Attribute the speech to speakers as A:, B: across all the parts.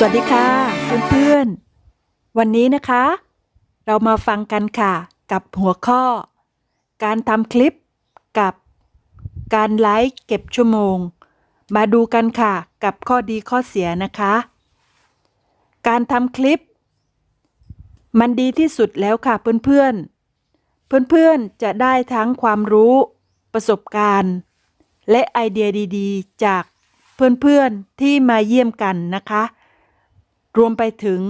A: สวัสดีค่ะเพื่อนๆ วันนี้นะคะ เรามาฟังกันค่ะ กับหัวข้อ การทำคลิปกับการไลฟ์เก็บชั่วโมง มาดูกันค่ะ กับข้อดีข้อเสียนะคะ การทำคลิป มันดีที่สุดแล้วค่ะเพื่อนๆ เพื่อนๆ จะได้ทั้งความรู้ ประสบการณ์ และไอเดียดีๆ จากเพื่อนๆที่มาเยี่ยมกันนะคะ รวมไปถึง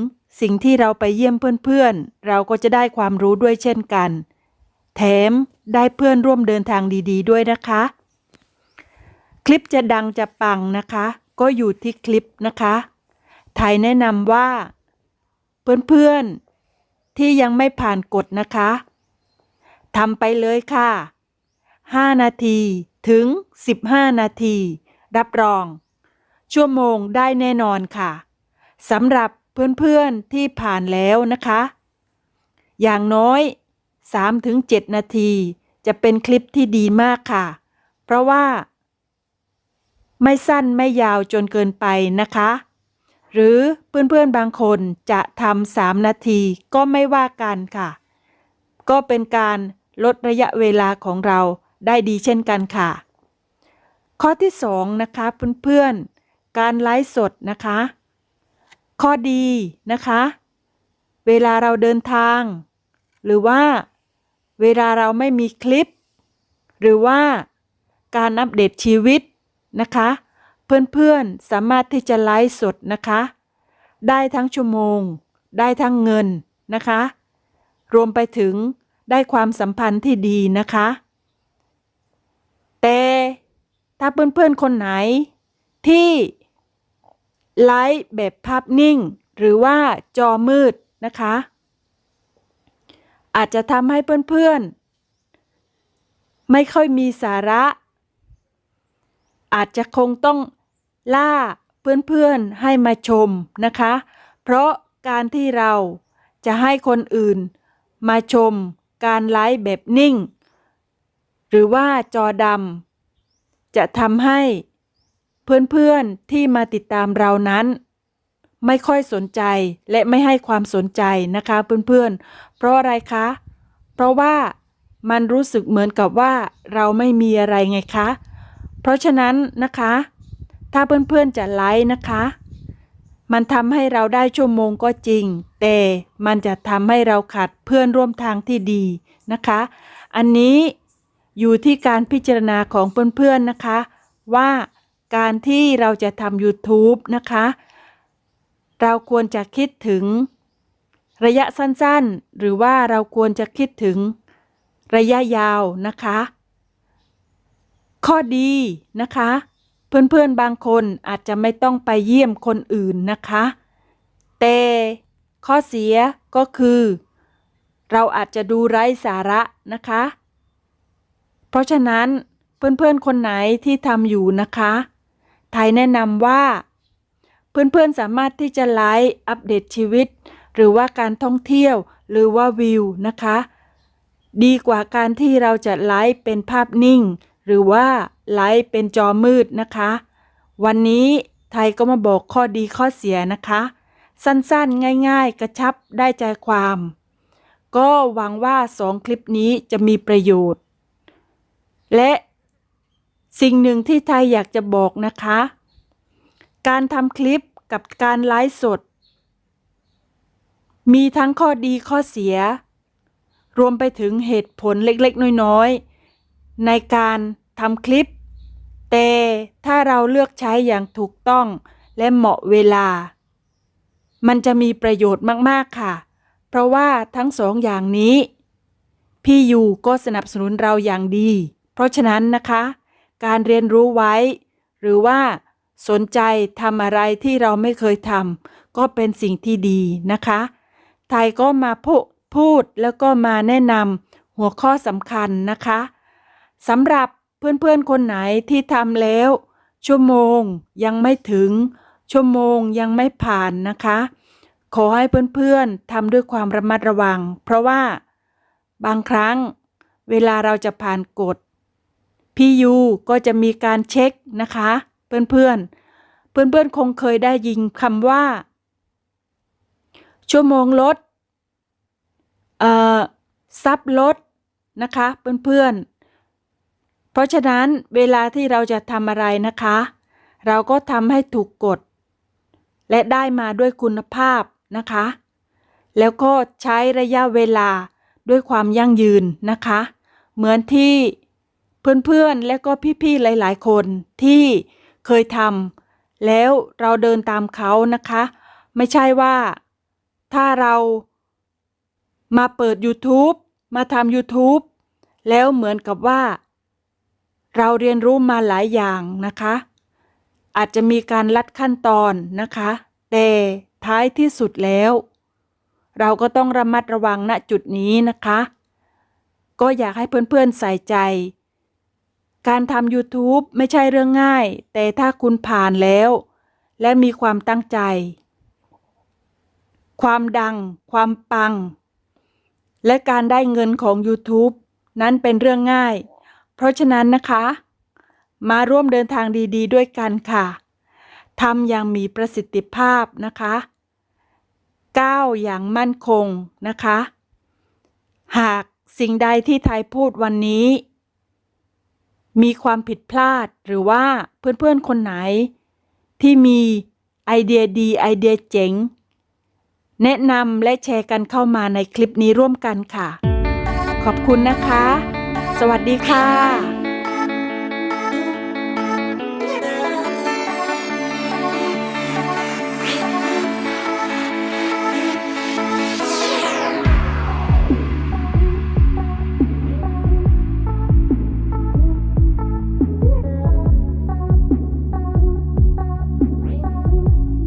A: สิ่งที่เราไปเยี่ยมเพื่อนๆ เราก็จะได้ความรู้ด้วยเช่นกัน แถมได้เพื่อนร่วมเดินทางดีๆ ด้วยนะคะ คลิปจะดังจะปังนะคะ ก็อยู่ที่คลิปนะคะไทยแนะนำว่า เพื่อนๆ ที่ยังไม่ผ่านกฎนะคะทำไปเลยค่ะ 5 นาทีถึง 15 นาที รับรอง ชั่วโมงได้แน่นอนค่ะ สำหรับเพื่อนๆที่ผ่านแล้วนะคะ อย่างน้อย 3-7 นาที จะเป็นคลิปที่ดีมากค่ะ เพราะว่า ไม่สั้นไม่ยาวจนเกินไปนะคะ หรือเพื่อนๆบางคนจะทำา3นาทีก็ไม่ว่ากันค่ะ ก็เป็นการลดระยะเวลาของเราได้ดีเช่นกันค่ะ ข้อที่ 2 นะคะเพื่อนๆ การไลฟ์สดนะคะ ข้อดีนะคะ เวลาเราเดินทาง หรือว่าเวลาเราไม่มีคลิป หรือว่าการอัปเดตชีวิตนะคะ เพื่อนๆสามารถที่จะไลฟ์สดนะคะ ได้ทั้งชั่วโมง ได้ทั้งเงินนะคะ รวมไปถึงได้ความสัมพันธ์ที่ดีนะคะ แต่ถ้าเพื่อนๆคนไหนที่ ไลฟ์แบบภาพนิ่ง หรือว่าจอมืดนะคะ อาจจะทำให้เพื่อนๆ ไม่ค่อยมีสาระ อาจจะคงต้องล่าเพื่อนๆให้มาชมนะคะ เพราะการที่เราจะให้คนอื่นมาชมการไลฟ์แบบนิ่ง หรือว่าจอดำจะทำให้ เพื่อนๆที่มาติดตามเรานั้น ไม่ค่อยสนใจและไม่ให้ความสนใจนะคะเพื่อนๆ เพราะอะไรคะ เพราะว่ามันรู้สึกเหมือนกับว่าเราไม่มีอะไรไงคะ เพราะฉะนั้นนะคะ ถ้าเพื่อนๆจะไลฟ์นะคะ มันทำให้เราได้ชั่วโมงก็จริง แต่มันจะทำให้เราขาดเพื่อนร่วมทางที่ดีนะคะ อันนี้อยู่ที่การพิจารณาของเพื่อนๆนะคะ ว่า การที่เราจะทำ YouTube นะคะ เราควรจะคิดถึงระยะสั้นๆ หรือว่าเราควรจะคิดถึงระยะยาวนะคะ ข้อดีนะคะ เพื่อนๆบางคนอาจจะไม่ต้องไปเยี่ยมคนอื่นนะคะ แต่ข้อเสียก็คือ เราอาจจะดูไร้สาระนะคะ เพราะฉะนั้นเพื่อนๆคนไหนที่ทำอยู่นะคะ ไทยแนะนำว่า เพื่อนๆสามารถที่จะไลฟ์อัปเดตชีวิต หรือว่าการท่องเที่ยวหรือว่าวิวนะคะ ดีกว่าการที่เราจะไลฟ์เป็นภาพนิ่ง หรือว่าไลฟ์เป็นจอมืดนะคะ วันนี้ไทยก็มาบอกข้อดีข้อเสียนะคะ สั้นๆง่าย ๆ กระชับได้ใจความ ก็หวังว่าสองคลิปนี้จะมีประโยชน์ และ สิ่งหนึ่งที่ไทยอยากจะบอกนะคะ การทำคลิปกับการไลฟ์สด มีทั้งข้อดีข้อเสีย รวมไปถึงเหตุผลเล็กๆ น้อยๆ ในการทำคลิป แต่ถ้าเราเลือกใช้อย่างถูกต้องและเหมาะเวลา มันจะมีประโยชน์มากๆค่ะ เพราะว่าทั้งสองอย่างนี้ พี่ยูก็สนับสนุนเราอย่างดี เพราะฉะนั้นนะคะ การเรียนรู้ไว้ หรือว่าสนใจทำอะไรที่เราไม่เคยทำก็เป็นสิ่งที่ดีนะคะ ไทยก็มาพูพูดแล้วก็มาแนะนำหัวข้อสำคัญนะคะสำหรับเพื่อนๆคนไหนที่ทำแล้ว ชั่วโมงยังไม่ถึง ชั่วโมงยังไม่ผ่านนะคะ ขอให้เพื่อนๆทำด้วยความระมัดระวัง เพราะว่าบางครั้งเวลาเราจะผ่านกฎ พี่ยูก็จะมีการเช็คนะคะ เพื่อนๆเพื่อนๆคงเคยได้ยินคำว่า ชั่วโมงลดเอ่อซับลดนะคะ เพื่อนๆเพราะฉะนั้นเวลาที่เราจะทำอะไรนะคะ เราก็ทำให้ถูกกฎ และได้มาด้วยคุณภาพนะคะ แล้วก็ใช้ระยะเวลาด้วยความยั่งยืนนะคะ เหมือนที่ เพื่อนๆ และก็พี่ๆ หลายๆ คนที่เคยทำแล้วเราเดินตามเขานะคะ ไม่ใช่ว่าถ้าเรามาเปิด YouTube มาทำ YouTube แล้วเหมือนกับว่า เราเรียนรู้มาหลายอย่างนะคะ อาจจะมีการลัดขั้นตอนนะคะ แต่ท้ายที่สุดแล้ว เราก็ต้องระมัดระวังณจุดนี้นะคะ ก็อยากให้เพื่อนๆใส่ใจ การทำ YouTube ไม่ใช่เรื่องง่าย แต่ถ้าคุณผ่านแล้ว และมีความตั้งใจ ความดัง ความปัง และการได้เงินของ YouTube นั้นเป็นเรื่องง่าย เพราะฉะนั้นนะคะ มาร่วมเดินทางดีๆด้วยกันค่ะทำอย่างมีประสิทธิภาพนะคะก้าวอย่างมั่นคงนะคะ หากสิ่งใดที่ไทยพูดวันนี้ มีความผิดพลาดหรือว่าเพื่อนๆคนไหน ที่มีไอเดียดีไอเดียเจ๋ง แนะนำและแชร์กันเข้ามาในคลิปนี้ร่วมกันค่ะ ขอบคุณนะคะ สวัสดีค่ะ